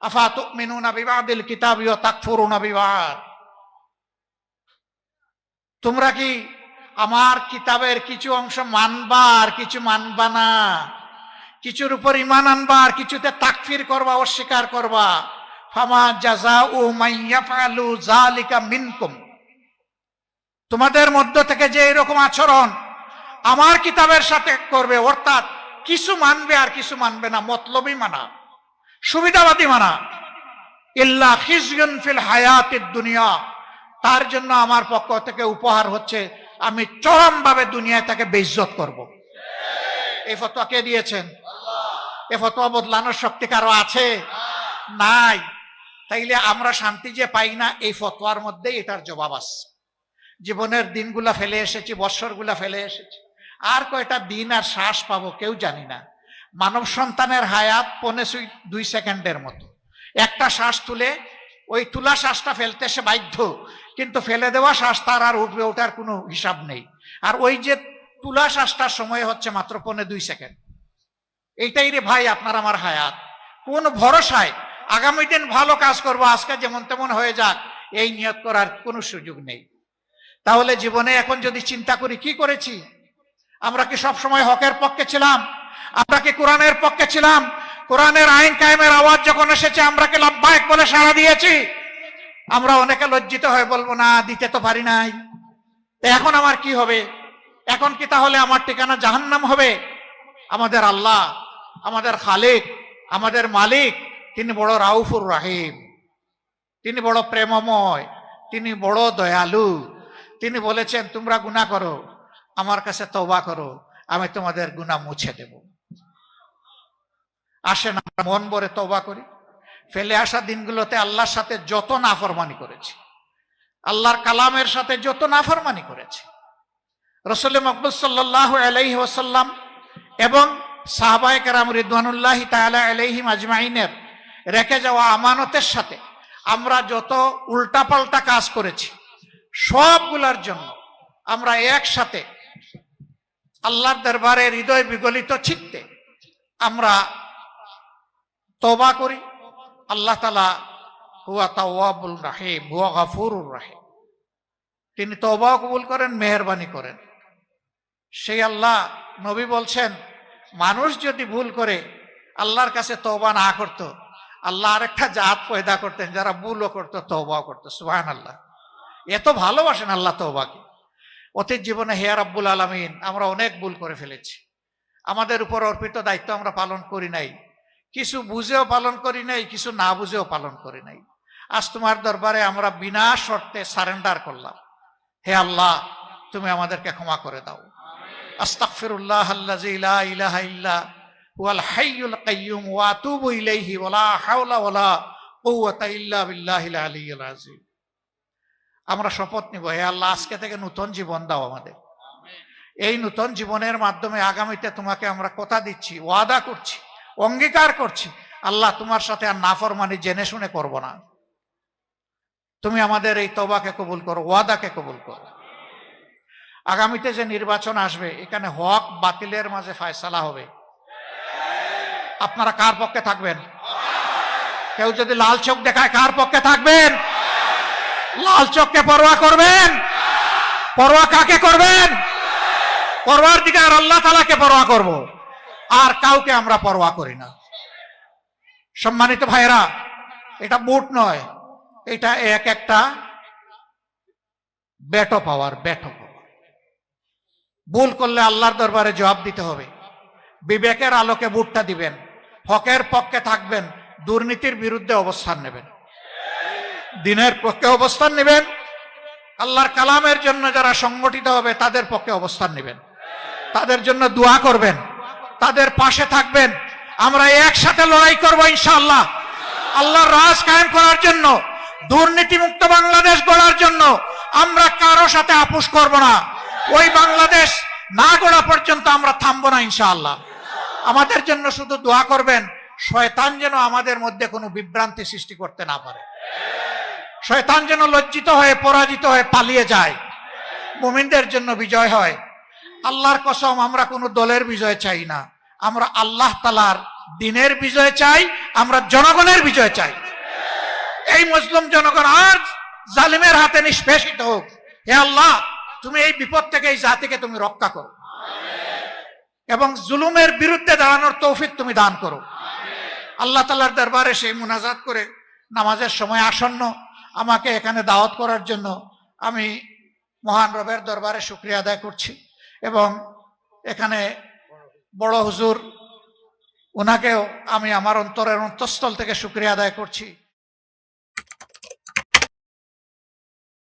আফা তুমিনুনা বিবাদিল কিতাবি ও তাকফুরুনা বিবাদ। তোমরা কি আমার কিতাবের কিছু অংশ মানবা আর কিছু মানবা না? কিছুর উপর ইমান আনবা আর কিছুতে তাকফির করবা, অস্বীকার করবা। ফামা জাজা ও মাইয়া ফালু জালিকা মিনকুম। তোমাদের মধ্য থেকে যে এরকম আচরণ আমার কিতাবের সাথে করবে, অর্থাৎ কিছু মানবে আর কিছু মানবে না, মতলবই মানা। সুবিধাবাদী মানা। ইল্লা খিজগুন ফিল হায়াতের দুনিয়া। তার জন্য আমার পক্ষ থেকে উপহার হচ্ছে, আমি চরমভাবে দুনিয়ায় তাকে বেইজ্জত করব। এই ফতোয়া কে দিয়েছেন? এ ফতোয়া বদলানোর শক্তি কারও আছে? নাই। তাইলে আমরা শান্তি যে পাই না, এই ফতোয়ার মধ্যেই এটার জবাব আছে। জীবনের দিনগুলা ফেলে এসেছি, বৎসরগুলা ফেলে এসেছি। আর কয়টা দিন আর শ্বাস পাবো কেউ জানি না। মানব সন্তানের হায়াত পনে দুই সেকেন্ডের মতো। একটা শ্বাস তুলে, ওই তুলা শ্বাসটা ফেলতে সে বাধ্য, কিন্তু ফেলে দেওয়া শ্বাস তার আর উঠবে ওঠার কোনো হিসাব নেই। আর ওই যে তুলা শ্বাসটার সময় হচ্ছে মাত্র পনে দুই সেকেন্ড। এইটাই রে ভাই আপনার আমার হায়াত। কোন ভরসায় আগামী দিন ভালো কাজ করব, আজকে যেমন তেমন হয়ে যাক, এই নিয়ত করার কোনো সুযোগ নেই। তাহলে জীবনে এখন যদি চিন্তা করি, কি করেছি? আমরা কি সব সময় হকের পক্ষে ছিলাম? আমরা কি কোরআনের পক্ষে ছিলাম? কোরআনের আইন কায়েমের আওয়াজ যখন এসেছে, আমরা কি লাভবায়ক বলে সাড়া দিয়েছি? আমরা অনেকে লজ্জিত হয়ে বলব, না, দিতে তো পারি নাই। এখন আমার কি হবে? এখন কি তাহলে আমার ঠিকানা জাহান্নাম হবে? আমাদের আল্লাহ, আমাদের খালিক, আমাদের মালিক, তিনি বড় রাউফুর রাহিম। তিনি বড় প্রেমময়, তিনি বড় দয়ালু। তিনি বলেছেন, তোমরা গুনাহ করো, আমার কাছে তওবা করো। আমি তোমাদের গুনাহ মুছে দেব। আসেন, আমরা মন ভরে তবা করি। ফেলে আসা দিনগুলোতে আল্লাহর সাথে যত নাফরমানি করেছি, আল্লাহর কালামের সাথে যত নাফরমানি করেছি, রসুল মকবুল সাল্লাহ আলাইহি ওসাল্লাম এবং সাহাবায়ে কেরাম রিদওয়ানুল্লাহি তাআলা আলাইহিম আজমাইনের রেখে যাওয়া আমানতের সাথে আমরা যত উল্টাপাল্টা কাজ করেছি, সবগুলার জন্য আমরা একসাথে আল্লাহর দরবারে হৃদয় বিগলিত চিত্তে আমরা তবা করি। আল্লাহ তালা হুয়া তাওয়াবুল রাহিম, হুয়া গাফুরুর রাহিম। তিনি তবাও কবুল করেন, মেহরবানি করেন। সেই আল্লাহ নবী বলছেন, মানুষ যদি ভুল করে, আল্লাহর কাছে তওবা না করতো, আল্লাহ আরেকটা জাত পয়দা করতেন যারা ভুলও করতো, তওবাও করতো। সুবাহান আল্লাহ এত ভালোবাসেন আল্লাহ তওবাকে। অতীত জীবনে হেয়ার আব্বুল আলমিন, আমরা অনেক ভুল করে ফেলেছি। আমাদের উপর অর্পিত দায়িত্ব আমরা পালন করি নাই। কিছু বুঝেও পালন করি নাই, কিছু না বুঝেও পালন করি নাই। আজ তোমার দরবারে আমরা বিনা শর্তে সারেন্ডার করলাম। হে আল্লাহ, তুমি আমাদেরকে ক্ষমা করে দাও। লা ইলাহা ইল্লা ওয়া হাওলা ইল্লা আমরা শপথ নিব। হে আল্লাহ আজকে থেকে নতুন জীবন দাও আমাদের। এই নতুন জীবনের মাধ্যমে আগামীতে তোমাকে আমরা কথা দিচ্ছি ওয়াদা করছি অঙ্গীকার করছি। আল্লাহ তোমার সাথে আর নাফরমানি জেনে শুনে করব না। তুমি আমাদের এই তবাকে কবুল করো ওয়াদাকে কবুল করো। আগামীতে যে নির্বাচন আসবে এখানে হক বাতিলের মাঝে ফায়সালা হবে। আপনারা কার পক্ষে থাকবেন? কেউ যদি লাল চোখ দেখায় কার পক্ষে থাকবেন? লাল চোখকে পরোয়া করবেন? পরোয়া কাকে করবেন? পরোয়ার দিকে আর আল্লাহ তালাকে পরোয়া করব। আর কাউকে আমরা পরোয়া করি না। সম্মানিত ভাইরা এটা বুট নয়, এটা এক একটা বেটো পাওয়ার পাওয়ার। ভুল করলে আল্লাহর দরবারে জবাব দিতে হবে। বিবেকের আলোকে বুটটা দিবেন, হকের পক্ষে থাকবেন, দুর্নীতির বিরুদ্ধে অবস্থান নেবেন। দিনের পক্ষে অবস্থান নেবেন। আল্লাহর কালামের জন্য যারা সংগঠিত হবে, তাদের পক্ষে অবস্থান নেবেন। তাদের জন্য দোয়া করবেন। তাদের পাশে থাকবেন। আমরা একসাথে লড়াই করব ইনশাআল্লাহ। আল্লাহর রাজ কায়েম করার জন্য দুর্নীতি মুক্ত বাংলাদেশ গড়ার জন্য আমরা কারও সাথে আপোষ করব না। ওই বাংলাদেশ না গড়া পর্যন্ত আমরা থামবো না ইনশাআল্লাহ। আমাদের জন্য শুধু দোয়া করবেন, শয়তান যেন আমাদের মধ্যে কোনো বিভ্রান্তি সৃষ্টি করতে না পারে। শয়তান যেন লজ্জিত হয়ে, পরাজিত হয়ে পালিয়ে যায়। মুমিনদের জন্য বিজয় হয়। আল্লাহর কসম, আমরা কোনো দলের বিজয় চাই না। আমরা আল্লাহ তালার দিনের বিজয় চাই, আমরা জনগণের বিজয় চাই। এই মুসলিম জনগণ আর জালিমের হাতে নিষ্পেষিত হোক। হে আল্লাহ, তুমি এই বিপদ থেকে, এই জাতিকে তুমি রক্ষা করো। এবং জুলুমের বিরুদ্ধে দাঁড়ানোর তৌফিক তুমি দান করো। আল্লাহ তালার দরবারে সেই মুনাজাত করে নামাজের সময় আসন্ন আমাকে এখানে দাওয়াত করার জন্য আমি মহান রবের দরবারে শুক্রিয়া আদায় করছি এবং এখানে বড় হুজুর ওনাকেও আমি আমার অন্তরের অন্তঃস্থল থেকে শুক্রিয়া আদায় করছি।